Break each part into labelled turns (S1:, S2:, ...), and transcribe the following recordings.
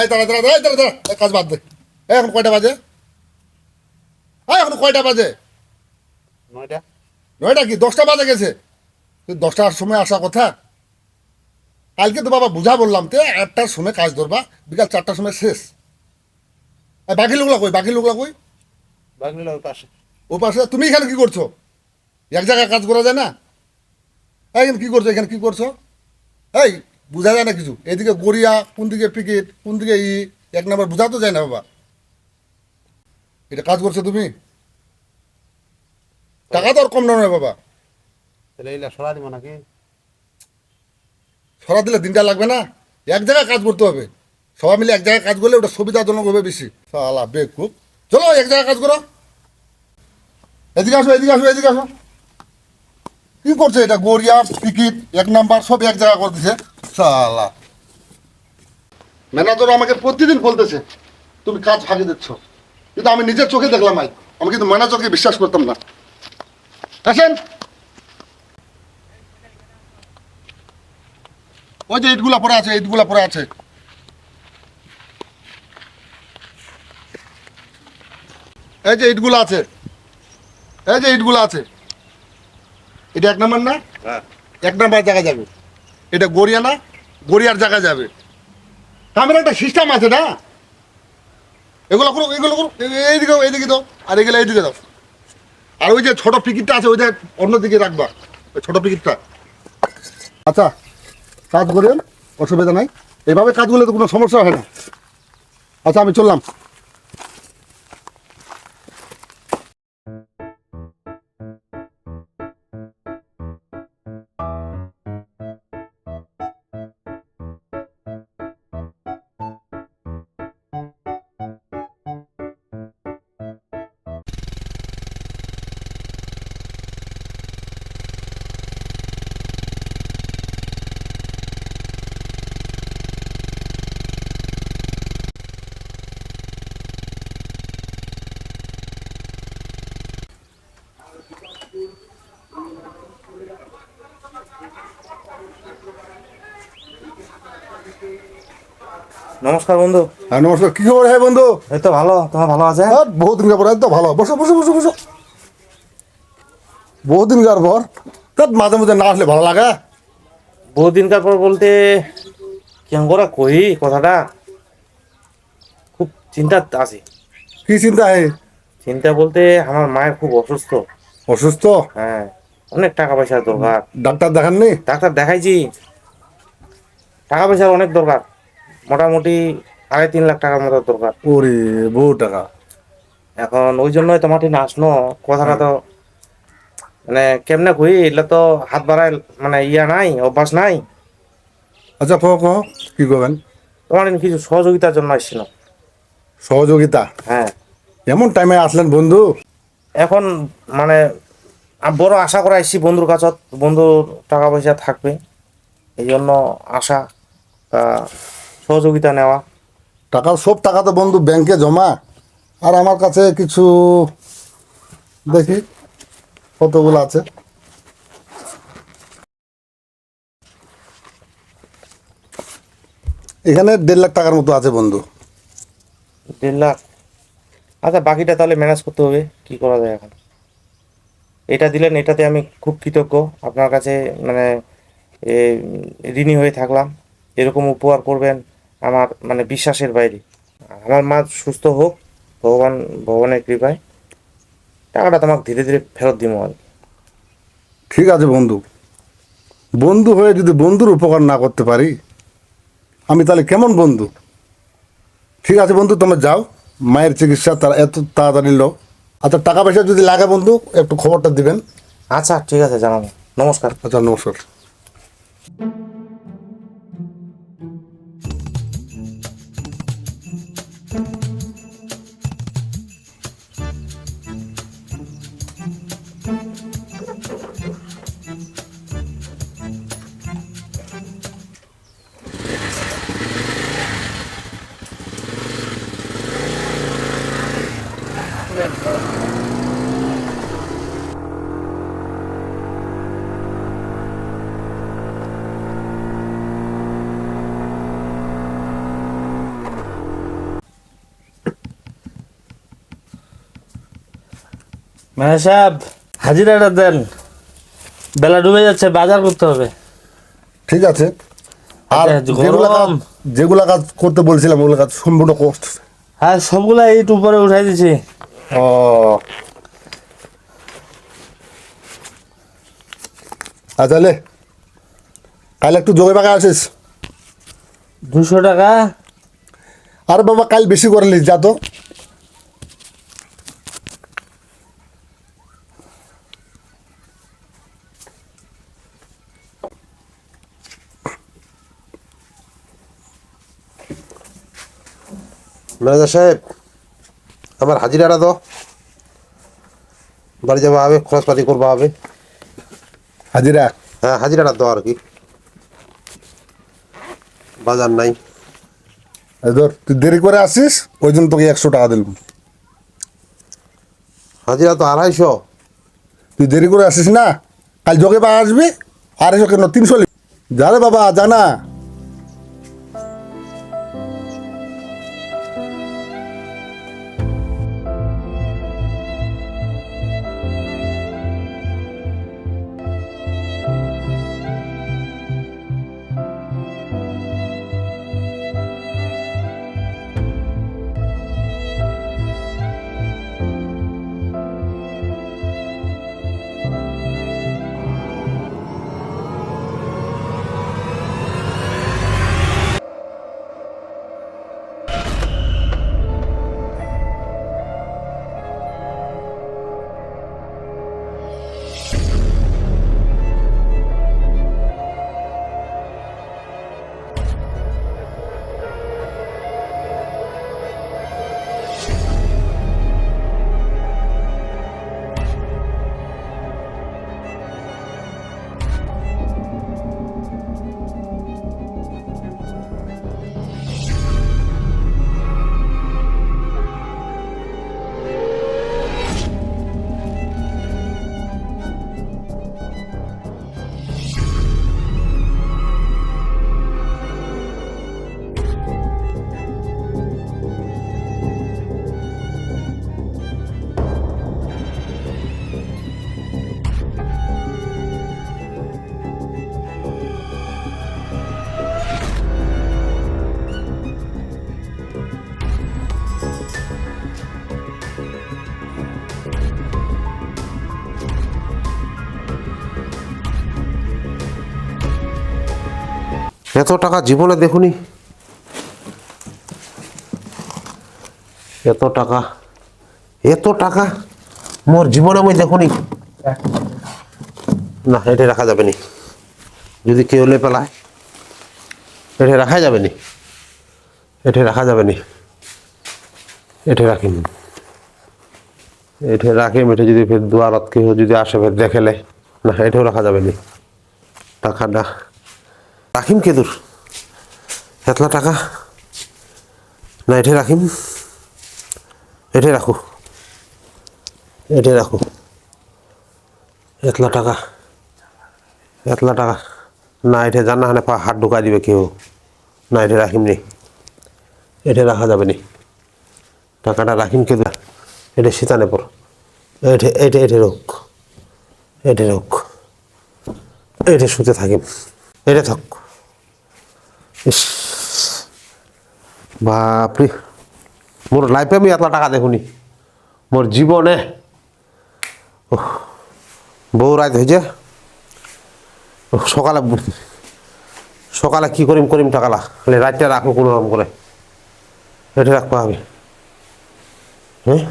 S1: এই দাঁড়া দাঁড়া দাঁড়া এই দাঁড়া দাঁড়া কাজ বাদ দে। এখন কয়টা বাজে? হ্যাঁ এখন কয়টা বাজে?
S2: নয়টা।
S1: নয়টা কি? দশটা বাজে গেছে। দশটার সময় আসা কথা। কালকে তো বাবা বুঝা বললাম তো আটটার সময় কাজ ধরবা বিকাল চারটার সময় শেষ। বাকি লোকলা কই? বাকি লোকলা কই
S2: পাশে।
S1: ও পাশে? তুমি এখানে কি করছ? এক জায়গায় কাজ করা যায় না? এখানে কি করছ? এখানে কি করছ? এই বোঝা যায় না কিছু। এদিকে গড়িয়া কোন দিকে পিকেট কোন দিকে ই এক নম্বর বোঝা তো যায় না বাবা। এটা কাজ করছ তুমি? টাকা তো আর কম নয় বাবা।
S2: তাহলে এইলা সরা দিব নাকি?
S1: সরা দিলে দিনটা লাগবে না। এক জায়গায় কাজ করতে হবে। সবাই মিলে এক জায়গায় কাজ করলে ওটা সুবিধাজনক হবে বেশি। সালা বেকুব। চলো এক জায়গায় কাজ করো। এদিকে আসো এদিকে আসো এদিকে আসো। কি করছে এটা? গড়িয়া টিকিট এক নাম্বার সব এক জায়গায় করে দিছে। সালা ম্যানেজার আমাকে প্রতিদিন বলতেছে তুমি কাজ ফাঁকি দিচ্ছ। কিন্তু আমি নিজের চোখে দেখলাম ভাই আমি কিন্তু ম্যানেজারকে বিশ্বাস করতাম না। আসেন। ওই যে ইটগুলা পরে আছে ইটগুলা পরে আছে। এই যে ইটগুলো আছে এই যে ইটগুলো আছে। এটা এক নাম্বার না?
S2: হ্যাঁ।
S1: এক নাম্বার জায়গা যাবে। এটা গড়িয়া না গড়িয়ার জায়গা যাবে। আমার একটা সিস্টেম আছে না? এগুলো করো এগুলো করো, এইদিকে এইদিকে দাও, আর এগুলো এইদিকে দাও। আর ওই যে ছোট পিকিটটা আছে ওই ওইটা অন্যদিকে রাখবা, ওই ছোট পিকিটটা আচ্ছা কাজ করেন, অসুবিধা নাই। এভাবে কাজ করলে তো কোনো সমস্যা হয় না। আচ্ছা আমি চললাম।
S3: নমস্কার বন্ধু।
S1: হ্যাঁ নমস্কার। কী খবর? হ্যাঁ বন্ধু।
S3: এই তো ভালো। তোমার ভালো আছে?
S1: হ্যাঁ বহুদিন পর তো ভালো। বসো বসো বসো বসো। বহুদিন পর। তা মাঝে মাঝে না আসলে ভালো লাগে।
S3: বহুদিনকার পর বলতে কেমন করে কই কথাটা? খুব চিন্তা আছি।
S1: কি চিন্তা হে?
S3: চিন্তা বলতে আমার মায়ের খুব অসুস্থ।
S1: অসুস্থ?
S3: হ্যাঁ অনেক টাকা পয়সার দরকার।
S1: ডাক্তার দেখাননি?
S3: ডাক্তার দেখাইছি। টাকা পয়সার অনেক দরকার। মোটামুটি আড়াই তিন লাখ টাকার মতো দরকার।
S1: ওরে বহু টাকা।
S3: এখন ওই জন্যই তোমার ঠিক আসনো কথাটা তো মানে কেমনে কই এগুলো তো হাত বাড়ায় মানে ইয়া নাই অভ্যাস নাই।
S1: আচ্ছা কহ কহ কি করবেন
S3: তোমার কিছু সহযোগিতার জন্য আসছিল
S1: সহযোগিতা?
S3: হ্যাঁ।
S1: এমন টাইমে আসলেন বন্ধু?
S3: এখন মানে বড় আশা করে আসছি বন্ধুর কাছত বন্ধুর টাকা পয়সা থাকবে। এই জন্য আশা তা সহযোগিতা নেওয়া।
S1: টাকা সব টাকা তো বন্ধু ব্যাংকে জমা। আর আমার কাছে কিছু দেখি কতগুলো আছে। এখানে দেড় লাখ টাকার মতো আছে বন্ধু।
S3: দেড় লাখ? আচ্ছা বাকিটা তাহলে ম্যানেজ করতে হবে। কি করা যায় এখন? এটা দিলেন এটাতে আমি খুব কৃতজ্ঞ। আপনার কাছে মানে ঋণী হয়ে থাকলাম। এরকম উপহার করবেন আমার মানে বিশ্বাসের বাইরে। আমার মা সুস্থ হোক ভগবান ভগবানের কৃপায়। টাকাটা তোমাকে ধীরে ধীরে ফেরত দিব আর
S1: ঠিক আছে বন্ধু। বন্ধু হয়ে যদি বন্ধুর উপকার না করতে পারি আমি তাহলে কেমন বন্ধু? ঠিক আছে বন্ধু তোমরা যাও। মায়ের চিকিৎসা তারা এত তাড়াতাড়ি লো আচ্ছা টাকা পয়সা যদি লাগে বন্ধু একটু খবরটা দিবেন।
S3: আচ্ছা ঠিক আছে জানাব। নমস্কার।
S1: আচ্ছা নমস্কার।
S4: মানে সাহেব হাজিরাটা দেন। বেলা ডুবে যাচ্ছে বাজার করতে হবে।
S1: ঠিক আছে। আর
S4: আচ্ছা,
S1: যেগুলা কাজ যেগুলা কাজ করতে বলছিলাম ওগুলো কাজ সম্পূর্ণ করতে
S4: হ্যাঁ সবগুলা এইট উপরে উঠাই দিছি।
S1: ও। আচ্ছা তাহলে কাল একটু জমি পাকা আসিস।
S4: দুশো টাকা।
S1: আরে বাবা কাল বেশি করে নিস যা তো।
S2: ম্যানেজার সাহেব আমার হাজিরাটা দাও বাড়ি যাওয়া হবে খরচপাতি করবা হবে।
S1: হাজিরা?
S2: হ্যাঁ হাজিরাটা দাও আর কি। বাজার নাই।
S1: ধর তুই দেরি করে আসিস ওই জন্য তোকে একশো টাকা দিলাম।
S2: হাজিরা তো আড়াইশো।
S1: তুই দেরি করে আসিস না কাল জগে পাকা আসবি আড়াইশো কেন তিনশো যা রে বাবা জানা।
S2: এত টাকা জীবনে দেখুনি। এত টাকা এত টাকা মোর জীবনে আমি দেখুনি। না, এটা রাখা যাবে নি। যদি কেউ লে পেলায়, এটা রাখা যাবে নি। এটা রাখা যাবে নি। এটা রাখিম এটা রাখিম এটা যদি ফের দুয়ারত কেউ যদি আসে, ফের দেখেলে না, এটাও রাখা যাবে নি। টাকাটা রাখিম কে দূর এতলা টাকা? না, এঠে রাখিম। এঠে রাখো। এঠে রাখো। এতলা টাকা। এতলা টাকা। না, এঠে জানা হানে পা হাত ঢুকা দিবে কেউ। না, এঠে রাখিম নি এঠে রাখা যাবে নি। টাকাটা রাখিম কে দূর এটা শীতানে পর এঠে এঠে এঠে রোগ। এঠে রোগ। এঠে শুতে থাকিম। এটা থাক। ইস। বাপরে। মোর লাইফে আমি এতলা টাকা দেখুনি মোর জীবনে বউ রাত হয়েছে সকালে সকালে কি করিম করিম টাকালা খালি রাতটা রাখো কোনো রকম করে এটা রাখব আমি। হ্যাঁ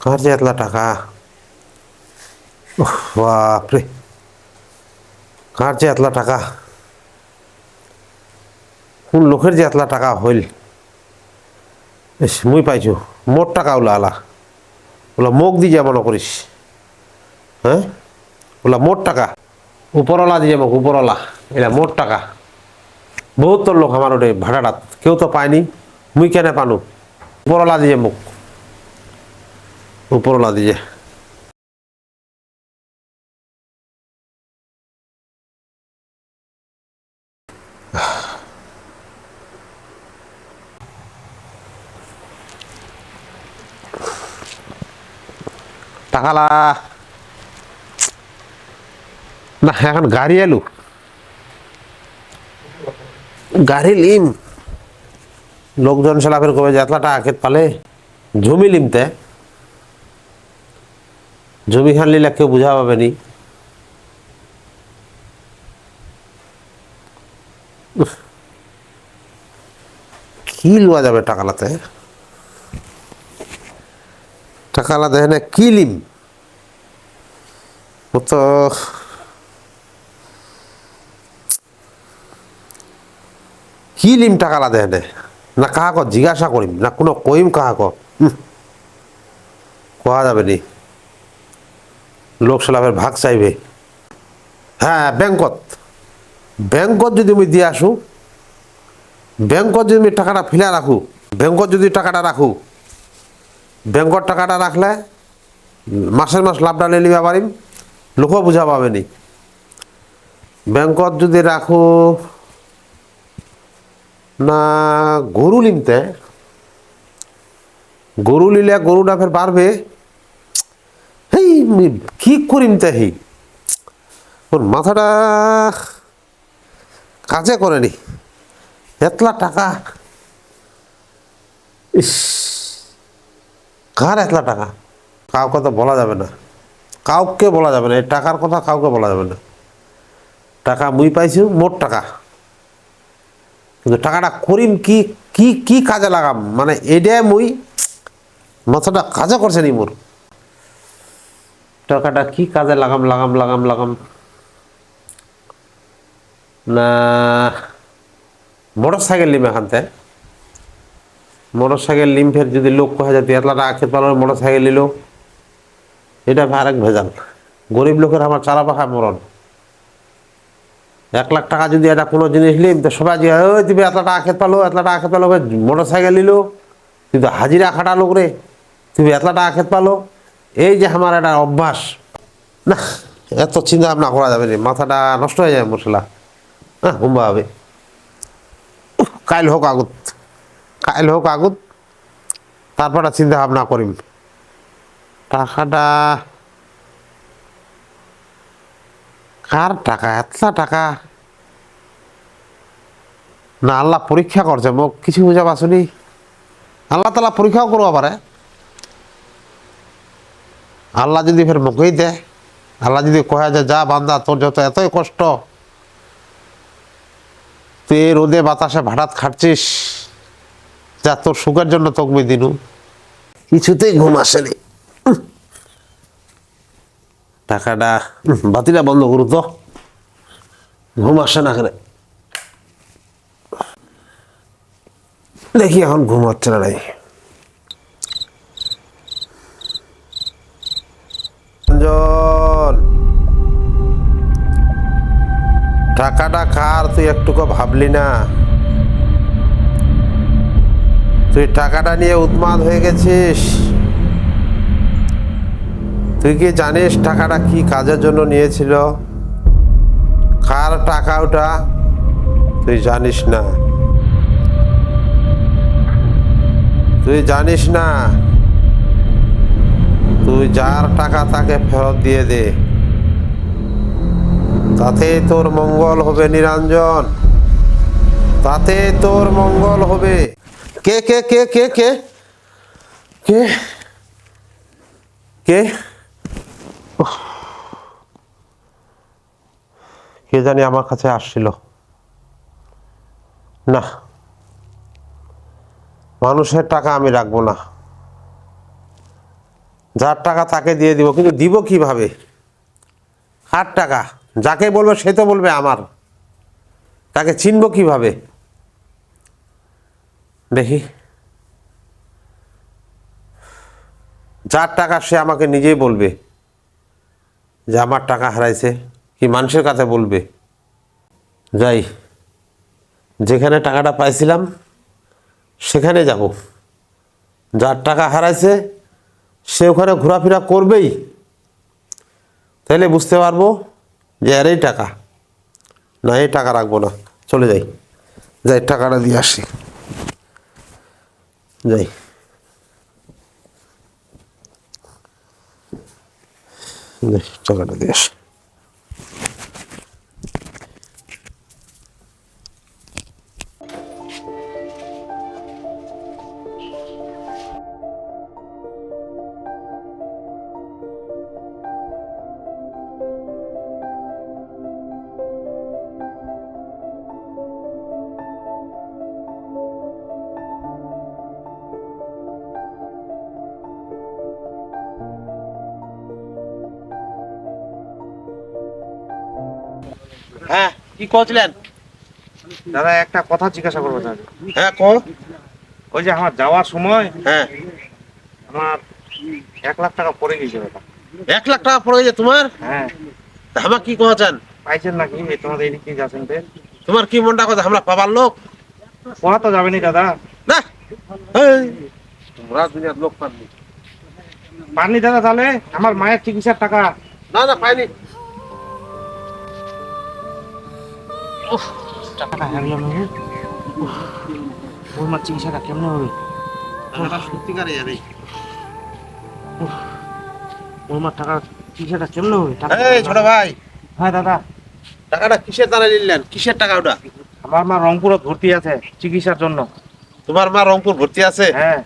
S2: কার যে এতলা টাকা? বাপরে কার যে এতলা টাকা। কোন লোকের যে এতলা টাকা হইল? মুই পাইছো। মোট টাকা ওলা আলা। ওলা মোক দি যা মনে করিস। হ্যাঁ? ওলা মোট টাকা। উপরওয়ালা দিয়ে মোক, উপরওয়ালা। এলা মোট টাকা। বহুত লোক আমার ওটে ভাড়াটাত কেউ তো পায়নি। মুই কেনে পানু? উপরওয়ালা দিয়ে মোক। উপরওয়ালা দিয়ে না, এখন গাড়ি এলু। গাড়ি লিম লোকজন সেলাফের কবে যে আখেত পালে, জমি লিমতে জমি খান লিলে কেউ বুঝা পাবে নি। কি লওয়া যাবে টাকালাতে? টাকালা দেখে না কি লিম তো কি লিম টাকালা দেয় না কাহাক জিজ্ঞাসা করিম, না কোনো কইম কাহাক কোয়া যাবে নি? লোক সালাফের ভাগ চাইবে। হ্যাঁ ব্যাংকত। ব্যাংকত যদি আমি দিয়ে আসু, ব্যাংকত যদি আমি টাকাটা ফেলে রাখু, ব্যাংকত যদি টাকাটা রাখু ব্যাংকত টাকাটা রাখলে মাসের মাস লাভটা নিয়ে নিবা পারিম, লোকও বুঝা পাবে নি। ব্যাংকত যদি রাখো না গরু লিমতে গরু লিলে গরুটা ফের বাড়বে হেই কি করিম তে হি? ওর মাথাটা কাজে করেনি। এতলা টাকা। ইস। কার এতলা টাকা? কাউকে তো বলা যাবে না। কাউকে বলা যাবে না। এই টাকার কথা কাউকে বলা যাবে না। টাকা মুই পাইছি, মোট টাকা। কিন্তু টাকাটা করিম কি কি কি কাজে লাগাম? মানে এটাই মুই মাথাটা কাজে করছে নি মোর। টাকাটা কি কাজে লাগাম লাগাম লাগাম লাগাম? না মোটর সাইকেল লিম এখানতে। মোটর সাইকেল লিম ফের যদি লোক কহে যায় এতলা টাকা খেতে পারল মোটর সাইকেল নিল, এটা ফের আরেক ভেজাল। গরিব লোকের আমার চারা পাখা মরণ। এক লাখ টাকা যদি এটা কোনো জিনিস নিম তো সবাই যে, ওই তুমি এত টাকা খেতে পারল এত টাকা খেতে পারল মোটর সাইকেল নিল। কিন্তু হাজিরা খাটা লোক রে, তুমি এত টাকা খেতে পারল এই যে আমার একটা অভ্যাস। না, এত চিন্তা ভাবনা করা যাবে না মাথাটা নষ্ট হয়ে যাবে মশলা। হ্যাঁ হুম্বা হবে কাইল হোক আগুত। কাইল হোক আগুত, তারপরে চিন্তা ভাবনা করিম। টাকাটা, কার টাকা? এতলা টাকা? না, আল্লাহ পরীক্ষা করছে, মোক কিছু বুঝা পাসুনি আল্লাহ তালা পরীক্ষাও করবা পারে। আল্লাহ যদি ফের মুখেই দেয় আল্লাহ যদি কহে যে, যা বান্দা, তোর যত এতই কষ্ট, তুই রোদে বাতাসে ভাড়াত খাটছিস যা তোর সুখের জন্য তোকে দিনু। কিছুতেই ঘুম আসেনি। টাকাটা বাতিটা বন্ধ করু তো। ঘুম আসে না এখানে দেখি এখন ঘুম হচ্ছে না নাই। টাকাটা কার তুই একটুকু ভাবলি না? তুই টাকাটা নিয়ে উন্মাদ হয়ে গেছিস? তুই কি জানিস টাকাটা কি কাজের জন্য নিয়েছিল? কার টাকা ওটা? তুই জানিস না। তুই জানিস না। তুই যার টাকা তাকে ফেরত দিয়ে দে। তাতে তোর মঙ্গল হবে নিরঞ্জন। তাতে তোর মঙ্গল হবে। কে কে কে কে কে? কে? কে। কে জানি আমার কাছে আসছিল। না। মানুষের টাকা আমি রাখব না। যার টাকা তাকে দিয়ে দিব, কিন্তু দিব কীভাবে? কার টাকা? যাকে বলবে সে তো বলবে আমার। তাকে চিনব কীভাবে? দেখি। যার টাকা সে আমাকে নিজেই বলবে যে আমার টাকা হারাইছে, কি মানুষের কাছে বলবে? যাই, যেখানে টাকাটা পাইছিলাম, সেখানে যাব। যার টাকা হারাইছে, সে ওখানে ঘোরাফেরা করবেই। তাহলে বুঝতে পারব যে এর এই টাকা, না এই টাকা রাখব না। চলে যাই। যাই, টাকাটা দিয়ে আসি। যাই। টাকাটা দিয়ে আসি। হ্যাঁ কি করছিলেন
S3: দাদা একটা কথা জিজ্ঞাসা করব দাদা
S2: হ্যাঁ ক
S3: ওই যে আমার যাওয়ার সময়
S2: হ্যাঁ।
S3: আমার এক লাখ টাকা পড়ে গেছে দাদা।
S2: এক লাখ টাকা পড়ে গেছে তোমার?
S3: হ্যাঁ।
S2: আমার কি কছেন
S3: পাইছেন নাকি? এই তোমাদের এদিক যাচ্ছেন
S2: তোমার কি মনটা কথা? আমরা পাবার লোক?
S3: পড়া তো যাবেনি দাদা।
S2: না। এই, তোমরা দুনিয়ার লোক পাননি।
S3: পাননি দাদা তাহলে? আমার মায়ের চিকিৎসার টাকা।
S2: না না পাইনি।
S3: টাকাটা হারলো না ওর মার চিকিৎসাটা কেমনে হবে?
S2: সত্যিকারে
S3: ওর মার টাকা চিকিৎসাটা কেমনে হবে?
S2: এই ছোট ভাই।
S3: হ্যাঁ দাদা।
S2: টাকাটা কিসের দ্বারা নিলেন? কিসের টাকা ওটা?
S3: আমার মা রংপুরে ভর্তি আছে চিকিৎসার জন্য।
S2: তোমার মা রংপুর ভর্তি আছে?
S3: হ্যাঁ।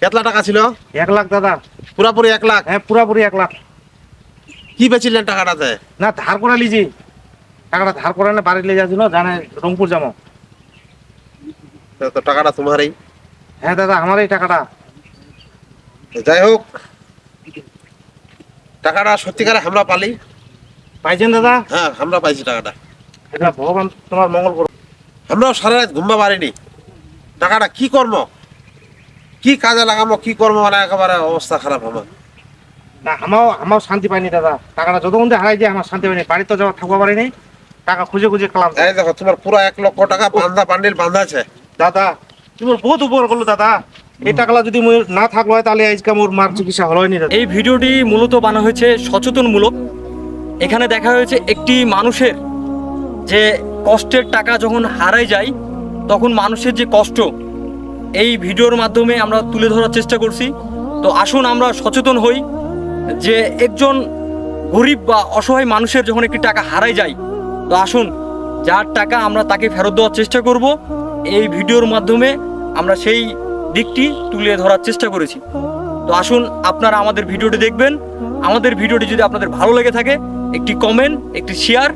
S2: কেতলা টাকা ছিল?
S3: এক লাখ দাদা।
S2: পুরাপুরি এক লাখ?
S3: হ্যাঁ পুরাপুরি এক লাখ।
S2: কি বেচিলেন টাকাটাতে?
S3: না ধার করে লিজি। টাকাটা ধার করে না বাড়ি লিয়ে যাচ্ছিল জানে রংপুর যাব।
S2: তো- তো টাকাটা তোমারই।
S3: হ্যাঁ দাদা আমার এই টাকাটা।
S2: যাই হোক টাকাটা সত্যিকারে আমরা পালি।
S3: পাইছেন দাদা?
S2: হ্যাঁ আমরা পাইছি টাকাটা।
S3: এটা ভগবান তোমার মঙ্গল করো
S2: আমরাও সারা রাত ঘুমবা পারিনি। টাকাটা কি কর্ম কি কাজে লাগামো কি কর্ম মানে একেবারে অবস্থা খারাপ আমার।
S3: না আমাও আমাও শান্তি পাইনি দাদা। টাকাটা যতক্ষণ হারাই যায় আমার শান্তি পাইনি। বাড়িতে যাওয়া থাকব পারিনি। টাকা খুঁজে খুঁজে কালাম।
S2: এই দেখো তোমার পুরো এক লক্ষ টাকা বান্ধা বান্ডিল বান্ধা আছে
S3: দাদা তুমি বহুত উপকার করল দাদা। এই টাকাটা যদি মোর না থাকল হয় তাহলে আজকে মোর মার চিকিৎসা হলো হয়নি দাদা।
S5: এই ভিডিওটি মূলত বানা হয়েছে সচেতনমূলক। এখানে দেখা হয়েছে একটি মানুষের যে কষ্টের টাকা যখন হারায় যায় তখন মানুষের যে কষ্ট এই ভিডিওর মাধ্যমে আমরা তুলে ধরার চেষ্টা করছি। তো আসুন আমরা সচেতন হই যে একজন গরিব বা অসহায় মানুষের যখন একটি টাকা হারায় যায় তো আসুন, যার টাকা আমরা তাকে ফেরত দেওয়ার চেষ্টা করব, এই ভিডিওর মাধ্যমে আমরা সেই দিকটি তুলে ধরার চেষ্টা করেছি। তো আসুন, আপনারা আমাদের ভিডিওটি দেখবেন। আমাদের ভিডিওটি যদি আপনাদের ভালো লেগে থাকে, একটি কমেন্ট একটি শেয়ার